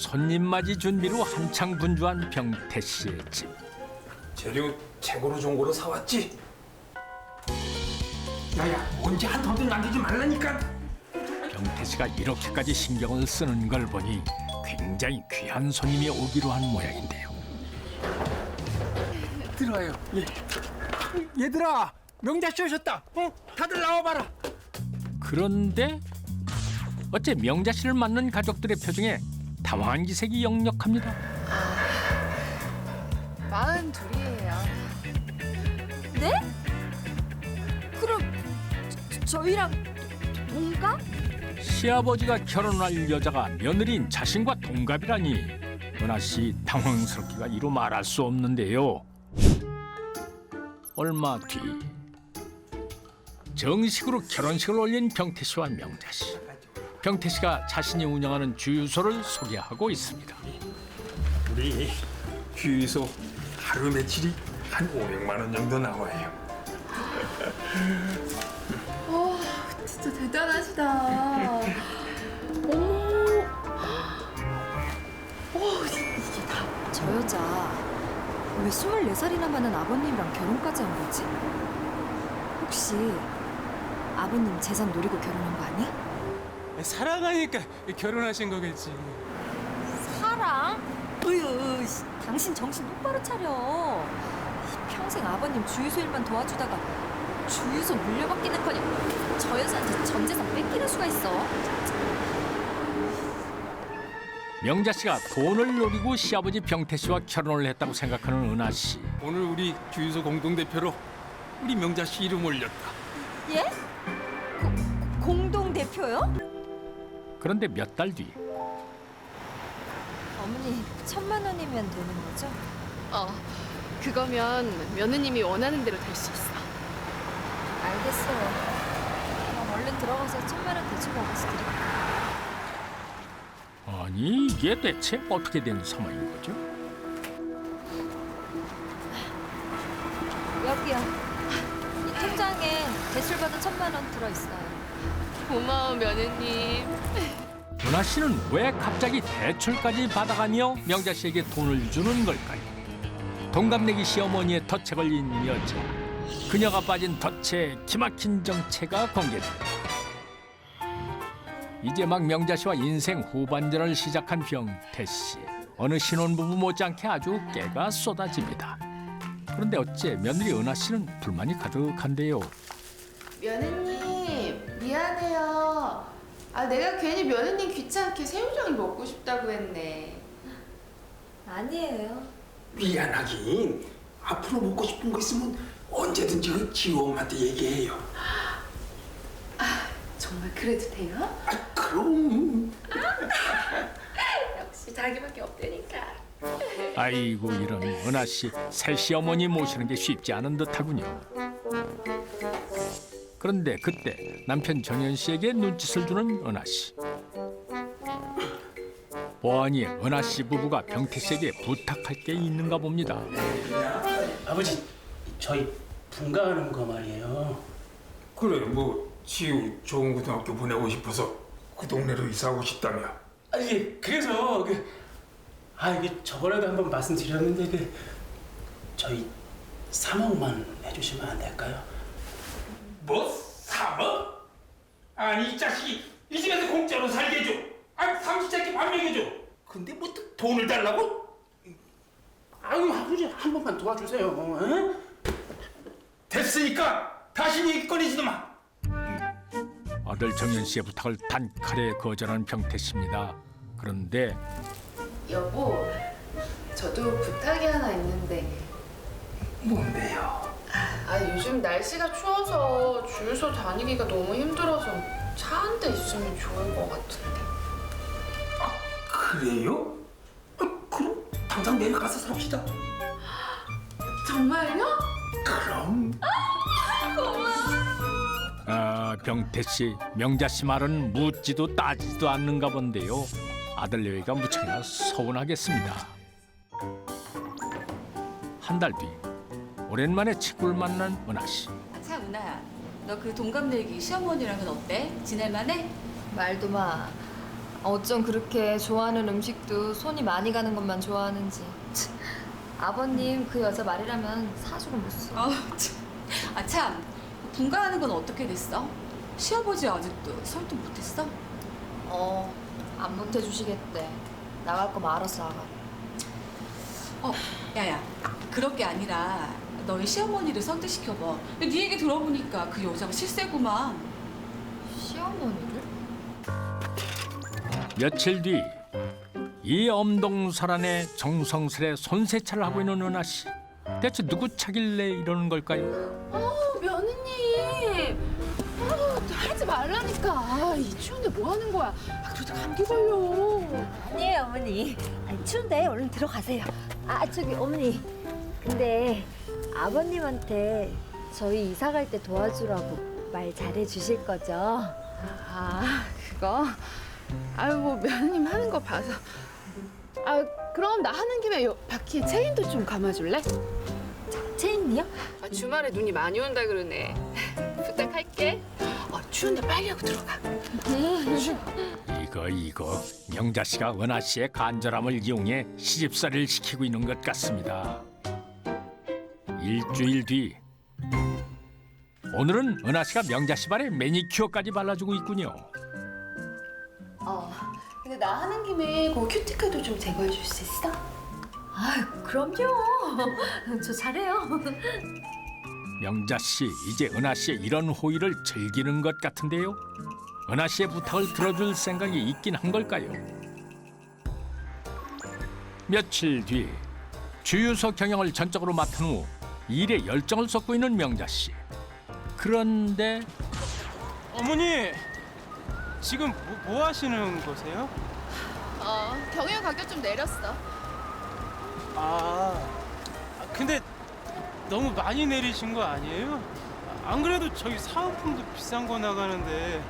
손님 맞이 준비로 한창 분주한 병태 씨의 집. 재료 최고로 좋은 거로 사왔지? 야야 언제 한 텀도 남기지 말라니까 병태 씨가 이렇게까지 신경을 쓰는 걸 보니 굉장히 귀한 손님이 오기로 한 모양인데요. 들어와요 예. 얘들아 명자씨 오셨다 어? 다들 나와봐라 그런데 어째 명자 씨를 맞는 가족들의 표정에 당황한 기색이 역력합니다. 마흔 둘이에요. 네? 그럼 저, 저희랑 동갑? 시아버지가 결혼할 여자가 며느리인 자신과 동갑이라니 은하 씨 당황스럽기가 이루 말할 수 없는데요. 얼마 뒤 정식으로 결혼식을 올린 병태 씨와 명자 씨. 병태 씨가 자신이 운영하는 주유소를 소개하고 있습니다. 우리 주유소 하루 매출이 한 500만 원 정도 나와요 와, 진짜 대단하시다. 오, 오, 이게 다. 저 여자 왜 24살이나 많은 아버님이랑 결혼까지 한 거지? 혹시 아버님 재산 노리고 결혼한 거 아니야? 사랑하니까 결혼하신 거겠지. 사랑? 으유, 씨, 당신 정신 똑바로 차려. 평생 아버님 주유소 일만 도와주다가 주유소 물려받기는커녕 저 여자한테 전 재산 뺏기는 수가 있어. 명자 씨가 돈을 노리고 시아버지 병태 씨와 결혼을 했다고 생각하는 은하 씨. 오늘 우리 주유소 공동대표로 우리 명자 씨 이름 올렸다. 예? 고, 공동 대표요? 그런데 몇 달 뒤 어머니 천만 원이면 되는 거죠? 어, 그거면 며느님이 원하는 대로 될 수 있어. 알겠어요. 그럼 얼른 들어가서 천만 원 대출 받아서 드릴게요. 아니 이게 대체 어떻게 된 상황인 거죠? 여기요. 이 통장에 대출 받은 천만 원 들어 있어요. 고마워 며느님. 은하 씨는 왜 갑자기 대출까지 받아가며 명자 씨에게 돈을 주는 걸까요? 동갑내기 시어머니의 덫에 걸린 여자. 그녀가 빠진 덫에 기막힌 정체가 공개됩니다. 이제 막 명자 씨와 인생 후반전을 시작한 병태 씨. 어느 신혼부부 못지않게 아주 깨가 쏟아집니다. 그런데 어째 며느리 은하 씨는 불만이 가득한데요. 며느님 미안해요. 아 내가 괜히 며느님 귀찮게 새우장이 먹고 싶다고 했네. 아니에요. 미안하긴 앞으로 먹고 싶은 거 있으면 언제든지 그 지호 엄마한테 얘기해요 정말 그래도 돼요? 아 그럼 역시 자기밖에 없다니까. 아이고 이런 은하 씨 새 시 어머니 모시는 게 쉽지 않은 듯하군요. 그런데 그때 남편 정현 씨에게 눈짓을 주는 은하 씨. 보아니 은하 씨 부부가 병태 씨에게 부탁할 게 있는가 봅니다. 아버지 저희 분가하는 거 말이에요. 그래 뭐 지우 좋은 고등학교 보내고 싶어서 그 동네로 이사하고 싶다며 아 이게 그래서 그, 아 이게 저번에도 한번 말씀드렸는데 그 저희 3억만 해주시면 안 될까요? 뭐? 3억? 아니 이 자식이 이 집에서 공짜로 살게 해줘 아니 삼시세끼 밥 먹여줘 근데 뭐 또 돈을 달라고? 아유 아버지 한 번만 도와주세요. 어? 됐으니까 다시 얘기 꺼내지도 마 아들 정현 씨의 부탁을 단칼에 거절한 병태 씨입니다. 그런데 여보, 저도 부탁이 하나 있는데 뭔데요? 아 요즘 날씨가 추워서 주유소 다니기가 너무 힘들어서 차 한 대 있으면 좋을 것 같은데. 그래요? 아, 그럼 당장 내일 가서 삽시다 정말요? 그럼 아, 병태 씨, 명자 씨 말은 묻지도 따지지도 않는가 본데요. 아들 여기가 무척이나 서운하겠습니다. 한 달 뒤, 오랜만에 친구를 만난 은하 씨. 참 은하야 너 그 동갑내기 시어머니랑은 어때? 지낼만해? 말도 마. 어쩜 그렇게 좋아하는 음식도 손이 많이 가는 것만 좋아하는지. 참, 아버님 그 여자 말이라면 사주를 못 써. 아, 참. 아, 참. 분가하는 건 어떻게 됐어? 시아버지 아직도 설득 못했어? 어, 안 못해주시겠대. 나갈 거면 알아서 나가. 어, 야야. 그럴 게 아니라 너희 시어머니를 설득시켜봐. 네 얘기 들어보니까 그 여자가 실세구만. 시어머니를? 며칠 뒤 이 엄동설안에 정성스레 손세차를 하고 있는 은하 씨. 대체 누구 차길래 이러는 걸까요? 어, 며느님. 아, 하지 말라니까. 아, 이 추운데 뭐 하는 거야? 아, 그러다 감기 걸려. 아니에요 어머니 아니, 추운데 얼른 들어가세요 아 저기 어머니 근데 아버님한테 저희 이사 갈 때 도와주라고 말 잘해 주실 거죠? 아, 그거? 아유, 뭐 며느님 하는 거 봐서. 아, 그럼 나 하는 김에 요 바퀴에 체인도 좀 감아줄래? 체인이요? 아, 주말에 눈이 많이 온다 그러네. 부탁할게. 어, 추운데 빨리 하고 들어가. 이거 이거 명자 씨가 은하 씨의 간절함을 이용해 시집살이를 시키고 있는 것 같습니다. 일주일 뒤 오늘은 은하 씨가 명자 씨 발에 매니큐어까지 발라주고 있군요. 어, 근데 나 하는 김에 그 큐티클도 좀 제거해 줄 수 있어? 아 그럼요 저 잘해요 명자 씨 이제 은하 씨의 이런 호의를 즐기는 것 같은데요. 은하 씨의 부탁을 들어줄 생각이 있긴 한 걸까요? 며칠 뒤 주유소 경영을 전적으로 맡은 후 일에 열정을 쏟고 있는 명자 씨. 그런데 어머니 지금 뭐, 뭐 하시는 거세요? 어, 경영 가격 좀 내렸어. 아 아, 근데 너무 많이 내리신 거 아니에요? 안 그래도 저희 사은품도 비싼 거 나가는데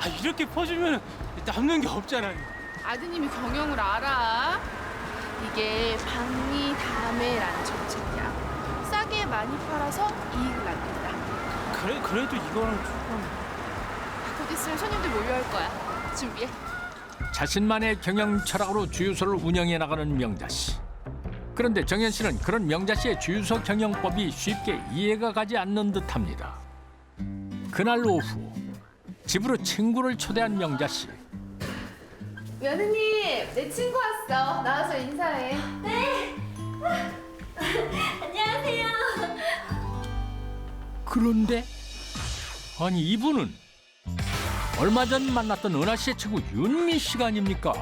아 이렇게 퍼주면 남는 게 없잖아요. 아드님이 경영을 알아. 이게 방리 다매라는 정책이야. 싸게 많이 팔아서 이익을 남긴다. 그래 그래도 이거는 조금 곧 있으면 손님들 몰려올 거야. 준비해. 자신만의 경영 철학으로 주유소를 운영해 나가는 명자 씨. 그런데 정현 씨는 그런 명자 씨의 주유소 경영법이 쉽게 이해가 가지 않는 듯합니다. 그날 오후 집으로 친구를 초대한 명자 씨. 며느님, 내 친구 왔어. 나와서 인사해. 안녕하세요 그런데 아니 이분은 얼마 전 만났던 은하 씨의 친구 윤미 씨가 아닙니까?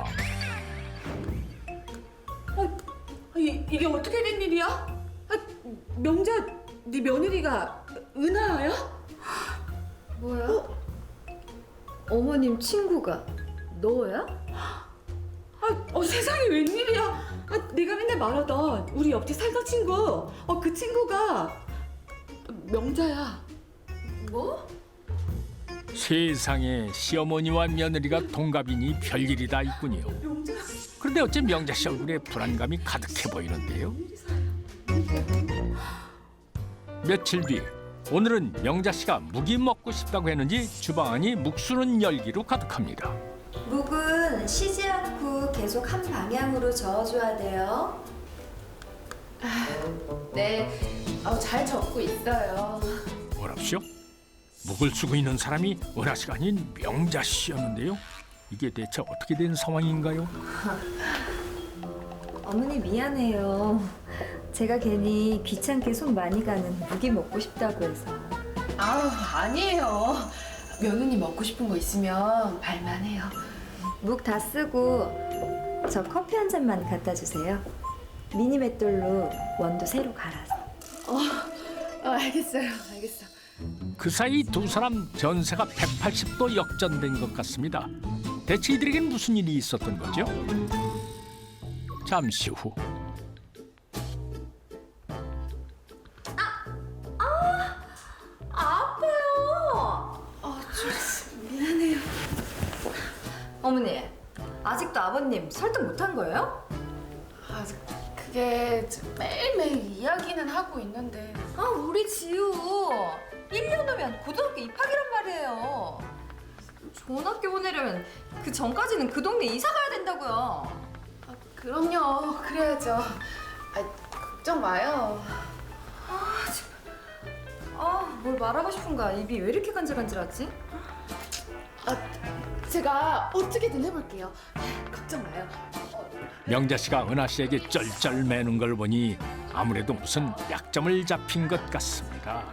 이, 이게 어떻게 된 일이야? 아, 명자, 네 며느리가 은하야? 뭐야? 어머님 친구가 너야? 아, 어, 세상에 웬일이야? 아, 내가 맨날 말하던 우리 옆집 살던 친구. 어, 그 친구가 명자야. 뭐? 세상에 시어머니와 며느리가 동갑이니 별일이 다 있군요. 그런데 어째 명자 씨 얼굴에 불안감이 가득해 보이는데요. 며칠 뒤 오늘은 명자 씨가 묵이 먹고 싶다고 했는지 주방 안이 묵수는 열기로 가득합니다. 묵은 쉬지 않고 계속 한 방향으로 저어줘야 돼요 네, 어, 잘 적고 있어요. 뭐랍시오? 묵을 쓰고 있는 사람이 은하 씨가 아닌 명자 씨였는데요. 이게 대체 어떻게 된 상황인가요? 어머니 미안해요 제가 괜히 귀찮게 손 많이 가는 묵이 먹고 싶다고 해서 아우, 아니에요. 며느님 먹고 싶은 거 있으면 말만 해요. 묵 다 쓰고 저 커피 한 잔만 갖다 주세요 미니 맷돌로 원두 새로 갈아서 어, 알겠어요. 알겠어. 그 사이 두 사람 전세가 180도 역전된 것 같습니다. 대체 이들에겐 무슨 일이 있었던 거죠? 잠시 후 아버님 설득 못한 거예요? 아, 그게 매일매일 이야기는 하고 있는데. 아 우리 지우 1년 후면 고등학교 입학이란 말이에요 좋은 학교 보내려면 그 전까지는 그 동네 이사 가야 된다고요. 아, 그럼요. 그래야죠. 아, 걱정 마요. 아, 뭘 말하고 싶은가? 입이 왜 이렇게 간질간질하지? 아, 제가 어떻게든 해볼게요. 걱정 마요. 명자 씨가 은하 씨에게 쩔쩔매는 걸 보니 아무래도 무슨 약점을 잡힌 것 같습니다.